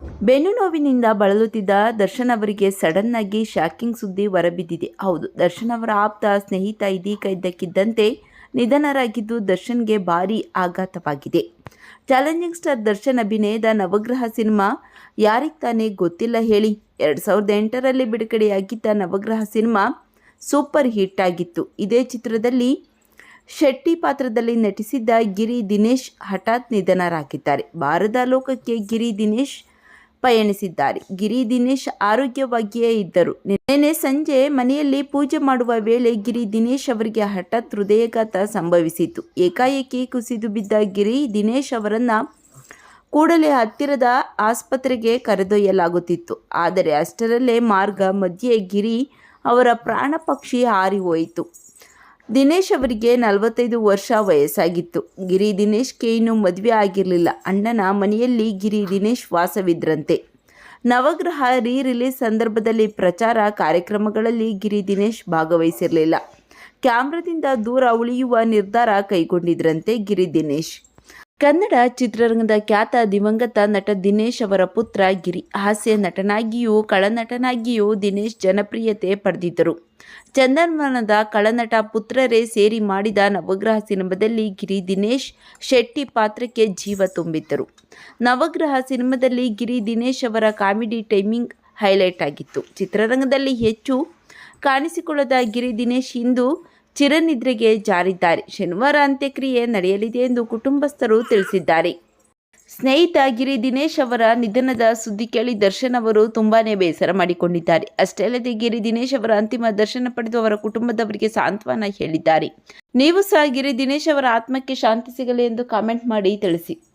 ಬೆನ್ನು ನೋವಿನಿಂದ ಬಳಲುತ್ತಿದ್ದ ದರ್ಶನ್ ಅವರಿಗೆ ಸಡನ್ ಆಗಿ ಶಾಕಿಂಗ್ ಸುದ್ದಿ ಹೊರಬಿದ್ದಿದೆ. ಹೌದು, ದರ್ಶನ್ ಅವರ ಆಪ್ತ ಸ್ನೇಹಿತ ಇದೀಗ ಇದ್ದಕ್ಕಿದ್ದಂತೆ ನಿಧನರಾಗಿದ್ದು ದರ್ಶನ್ಗೆ ಭಾರಿ ಆಘಾತವಾಗಿದೆ. ಚಾಲೆಂಜಿಂಗ್ ಸ್ಟಾರ್ ದರ್ಶನ್ ಅಭಿನಯದ ನವಗ್ರಹ ಸಿನಿಮಾ ಯಾರಿಗೆ ತಾನೇ ಗೊತ್ತಿಲ್ಲ ಹೇಳಿ. ಎರಡು ಸಾವಿರದ ಎಂಟರಲ್ಲಿ ಬಿಡುಗಡೆಯಾಗಿದ್ದ ನವಗ್ರಹ ಸಿನಿಮಾ ಸೂಪರ್ ಹಿಟ್ ಆಗಿತ್ತು. ಇದೇ ಚಿತ್ರದಲ್ಲಿ ಶೆಟ್ಟಿ ಪಾತ್ರದಲ್ಲಿ ನಟಿಸಿದ್ದ ಗಿರಿ ದಿನೇಶ್ ಹಠಾತ್ ನಿಧನರಾಗಿದ್ದಾರೆ. ಬಾರದ ಲೋಕಕ್ಕೆ ಗಿರಿ ದಿನೇಶ್ ಪಯಣಿಸಿದ್ದಾರೆ. ಗಿರಿ ದಿನೇಶ್ ಆರೋಗ್ಯವಾಗಿಯೇ ಇದ್ದರು. ನಿನ್ನೆ ಸಂಜೆ ಮನೆಯಲ್ಲಿ ಪೂಜೆ ಮಾಡುವ ವೇಳೆ ಗಿರಿ ದಿನೇಶ್ ಅವರಿಗೆ ಹಠಾತ್ ಹೃದಯಘಾತ ಸಂಭವಿಸಿತು ಏಕಾಏಕಿ ಕುಸಿದು ಬಿದ್ದ ಗಿರಿ ದಿನೇಶ್ ಅವರನ್ನ ಕೂಡಲೇ ಹತ್ತಿರದ ಆಸ್ಪತ್ರೆಗೆ ಕರೆದೊಯ್ಯಲಾಗುತ್ತಿತ್ತು. ಆದರೆ ಅಷ್ಟರಲ್ಲೇ ಮಾರ್ಗ ಮಧ್ಯೆ ಗಿರಿ ಅವರ ಪ್ರಾಣ ಪಕ್ಷಿ ಹಾರಿ ಹೋಯಿತು. ದಿನೇಶ್ ಅವರಿಗೆ ನಲವತ್ತೈದು ವರ್ಷ ವಯಸ್ಸಾಗಿತ್ತು. ಗಿರಿ ದಿನೇಶ್ಗೆ ಇನ್ನೂ ಮದುವೆ ಆಗಿರಲಿಲ್ಲ. ಅಣ್ಣನ ಮನೆಯಲ್ಲಿ ಗಿರಿ ದಿನೇಶ್ ವಾಸವಿದ್ರಂತೆ. ನವಗ್ರಹ ರೀ ರಿಲೀಸ್ ಸಂದರ್ಭದಲ್ಲಿ ಪ್ರಚಾರ ಕಾರ್ಯಕ್ರಮಗಳಲ್ಲಿ ಗಿರಿ ದಿನೇಶ್ ಭಾಗವಹಿಸಿರಲಿಲ್ಲ. ಕ್ಯಾಮ್ರಾದಿಂದ ದೂರ ಉಳಿಯುವ ನಿರ್ಧಾರ ಕೈಗೊಂಡಿದ್ರಂತೆ ಗಿರಿ ದಿನೇಶ್. ಕನ್ನಡ ಚಿತ್ರರಂಗದ ಖ್ಯಾತ ದಿವಂಗತ ನಟ ದಿನೇಶ್ ಅವರ ಪುತ್ರ ಗಿರಿ. ಹಾಸ್ಯ ನಟನಾಗಿಯೂ ಕಳನಟನಾಗಿಯೂ ದಿನೇಶ್ ಜನಪ್ರಿಯತೆ ಪಡೆದಿದ್ದರು. ಚಂದನ್ಮನದ ಕಳನಟ ಪುತ್ರರೇ ಸೇರಿ ಮಾಡಿದ ನವಗ್ರಹ ಸಿನಿಮಾದಲ್ಲಿ ಗಿರಿ ದಿನೇಶ್ ಶೆಟ್ಟಿ ಪಾತ್ರಕ್ಕೆ ಜೀವ ತುಂಬಿದ್ದರು. ನವಗ್ರಹ ಸಿನಿಮಾದಲ್ಲಿ ಗಿರಿ ದಿನೇಶ್ ಅವರ ಕಾಮಿಡಿ ಟೈಮಿಂಗ್ ಹೈಲೈಟ್ ಆಗಿತ್ತು. ಚಿತ್ರರಂಗದಲ್ಲಿ ಹೆಚ್ಚು ಕಾಣಿಸಿಕೊಳ್ಳದ ಗಿರಿ ದಿನೇಶ್ ಇಂದು ಚಿರನಿದ್ರೆಗೆ ಜಾರಿದ್ದಾರೆ. ಶನಿವಾರ ಅಂತ್ಯಕ್ರಿಯೆ ನಡೆಯಲಿದೆ ಎಂದು ಕುಟುಂಬಸ್ಥರು ತಿಳಿಸಿದ್ದಾರೆ. ಸ್ನೇಹಿತ ಗಿರಿ ದಿನೇಶ್ ಅವರ ನಿಧನದ ಸುದ್ದಿ ಕೇಳಿ ದರ್ಶನ್ ಅವರು ತುಂಬಾನೇ ಬೇಸರ ಮಾಡಿಕೊಂಡಿದ್ದಾರೆ. ಅಷ್ಟೇ ಅಲ್ಲದೆ ಗಿರಿ ದಿನೇಶ್ ಅವರ ಅಂತಿಮ ದರ್ಶನ ಪಡೆದು ಅವರ ಕುಟುಂಬದವರಿಗೆ ಸಾಂತ್ವನ ಹೇಳಿದ್ದಾರೆ. ನೀವು ಸಹ ಗಿರಿ ದಿನೇಶ್ ಅವರ ಆತ್ಮಕ್ಕೆ ಶಾಂತಿ ಸಿಗಲಿ ಎಂದು ಕಾಮೆಂಟ್ ಮಾಡಿ ತಿಳಿಸಿ.